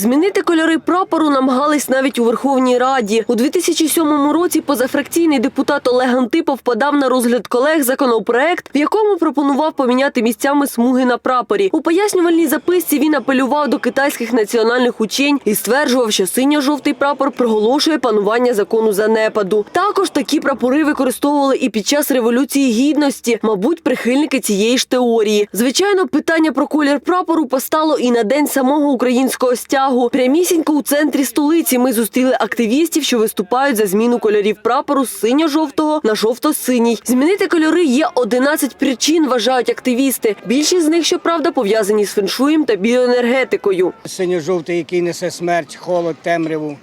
Змінити кольори прапору намагались навіть у Верховній Раді. У 2007 році позафракційний депутат Олег Антипов подав на розгляд колег законопроект, в якому пропонував поміняти місцями смуги на прапорі. У пояснювальній записці він апелював до китайських національних учень і стверджував, що синьо-жовтий прапор проголошує панування закону занепаду. Також такі прапори використовували і під час революції гідності, мабуть, прихильники цієї ж теорії. Звичайно, питання про колір прапору постало і на день самого українського стягу. Прямісінько у центрі столиці ми зустріли активістів, що виступають за зміну кольорів прапору з синьо-жовтого на жовто-синій. Змінити кольори є 11 причин, вважають активісти. Більшість з них, щоправда, пов'язані з феншуєм та біоенергетикою. Синьо-жовтий, який несе смерть, холод, темряву.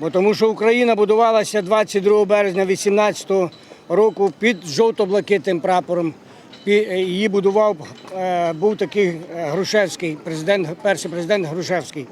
Бо тому що Україна будувалася 22 березня 18 року під жовто-блакитним прапором. Е, Її будував е, був такий е, Грушевський, президент, перший президент Грушевський.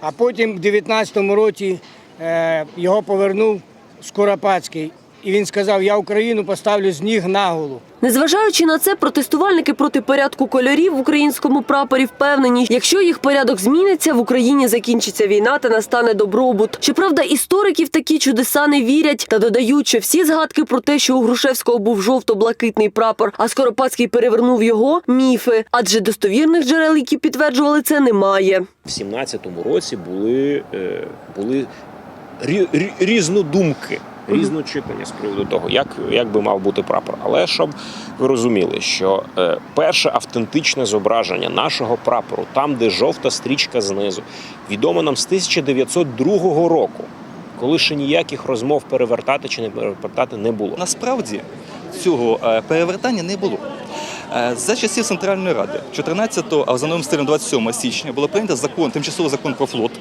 А потім в 19-му році е, його повернув Скоропадський. І він сказав: Я Україну поставлю з ніг на голову. Незважаючи на це, протестувальники проти порядку кольорів в українському прапорі впевнені, якщо їх порядок зміниться, в Україні закінчиться війна та настане добробут. Щоправда, історики в такі чудеса не вірять та додають, що всі згадки про те, що у Грушевського був жовто-блакитний прапор, а Скоропадський перевернув його міфи, адже достовірних джерел, які підтверджували це, немає. В 17-му році були, е, були рі, рі, різнодумки, з приводу того, як, як би мав бути прапор. Але щоб ви розуміли, що е, перше автентичне зображення нашого прапору, там, де жовта стрічка знизу, відомо нам з 1902 року, коли ще ніяких розмов перевертати чи не перевертати не було. Насправді цього е, перевертання не було. Е, За часів Центральної Ради, 14, а за новим стилем 27 січня, було прийнято закон, тимчасовий закон про флот,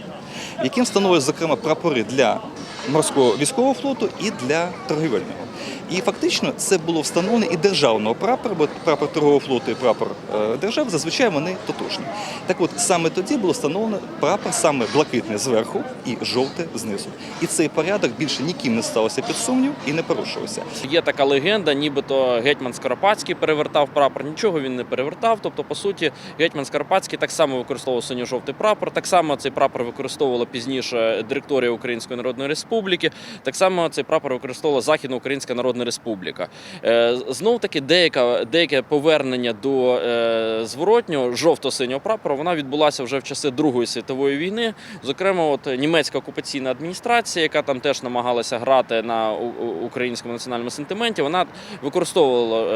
яким встановлюють, зокрема, прапори для морського військового флоту і для торгівельного. І фактично це було встановлено і державного прапора, бо прапор торгового флоту і прапор е, держави зазвичай вони тотожні. Так от саме тоді було встановлено прапор саме блакитний зверху і жовте знизу. І цей порядок більше ніким не ставився під сумнів і не порушувався. Є така легенда, нібито гетьман Скоропадський перевертав прапор. Нічого він не перевертав. Тобто, по суті, гетьман Скоропадський так само використовував синьо-жовтий прапор. Так само цей прапор використовувала пізніше директорія Української Народної Республіки. Так само цей прапор використовувала Західноукраїнська Народна Республіка. Знов таки, деяка деяке повернення до е, зворотнього жовто-синього прапора вона відбулася вже в часи Другої світової війни. Зокрема, от німецька окупаційна адміністрація, яка там теж намагалася грати на українському національному сентименті, вона використовувала е,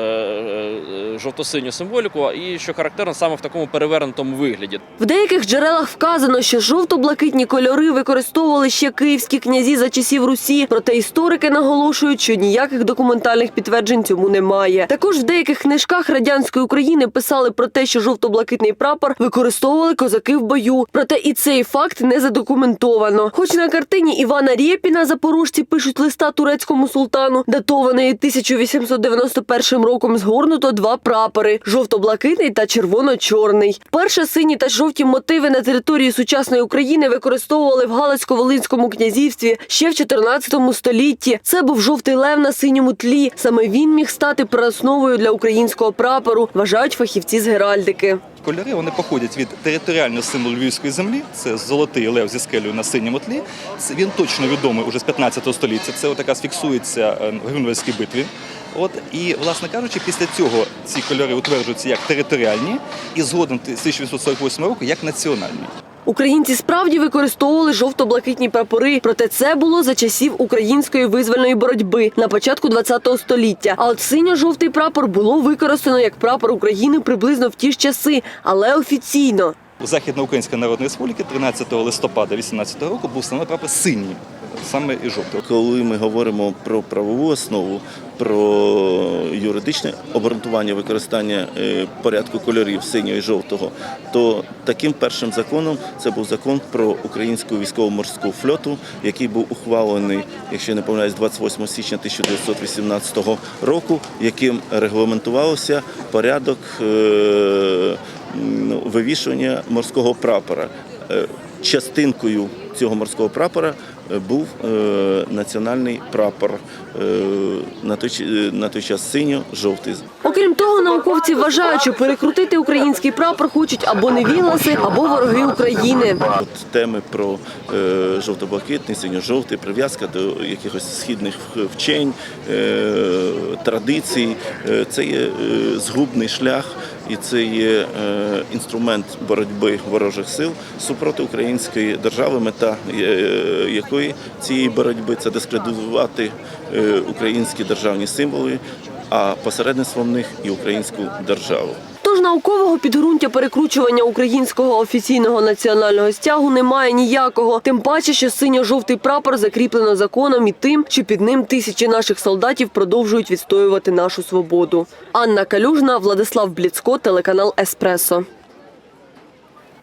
е, жовто-синю символіку, і що характерно саме в такому перевернутому вигляді. В деяких джерелах вказано, що жовто-блакитні кольори використовували ще київські князі за часів Русі. Проте історики наголошують, що ніяких документальних підтверджень цьому немає. Також в деяких книжках радянської України писали про те, що жовто-блакитний прапор використовували козаки в бою. Проте і цей факт не задокументовано. Хоч на картині Івана Рєпіна запорожці пишуть листа турецькому султану, датованої 1891 роком, згорнуто два прапори: жовто-блакитний та червоно-чорний. Перше сині та жовті мотиви на території сучасної України використовували в Галицько-Волинському князівстві ще в 14 столітті. Це був жовтий лев на синьому тлі. Саме він міг стати переосновою для українського прапору, вважають фахівці з геральдики. Кольори вони походять від територіального символу львівської землі. Це золотий лев зі скелею на синьому тлі. Це він точно відомий уже з 15 століття. Це от якраз фіксується е, в Грюнвальдській битві. От і, власне кажучи, після цього ці кольори утверджуються як територіальні, і згодом з 1848 року як національні. Українці справді використовували жовто-блакитні прапори, проте це було за часів української визвольної боротьби на початку ХХ століття. А от синьо-жовтий прапор було використано як прапор України приблизно в ті ж часи, але офіційно. Західноукраїнська Народна Республіка 13 листопада 18 року був встановлений прапор синій, саме і жовтий. Коли ми говоримо про правову основу, про юридичне обґрунтування використання е, порядку кольорів синього і жовтого, то таким першим законом це був закон про українську військово-морську флоту, який був ухвалений, якщо не помиляюсь, 28 січня 1918 року, яким регламентувався порядок е, ну, вивішування морського прапора. Е, Частинкою цього морського прапора був е, національний прапор е, на той, е, на той час синьо-жовтий. Окрім того, науковці вважають, що перекрутити український прапор хочуть або невігласи, або вороги України. От теми про жовто-блакитний, синьо-жовтий, прив'язка до якихось східних вчень, традицій. Це є згубний шлях і це є е, інструмент боротьби ворожих сил супроти української держави, мета е, якої цієї боротьби це дискредитувати е, українські державні символи, а посередництвом них і українську державу. Тож наукового підґрунтя перекручування українського офіційного національного стягу немає ніякого. Тим паче, що синьо-жовтий прапор закріплено законом і тим, що під ним тисячі наших солдатів продовжують відстоювати нашу свободу. Анна Калюжна, Владислав Бліцко, телеканал Еспресо.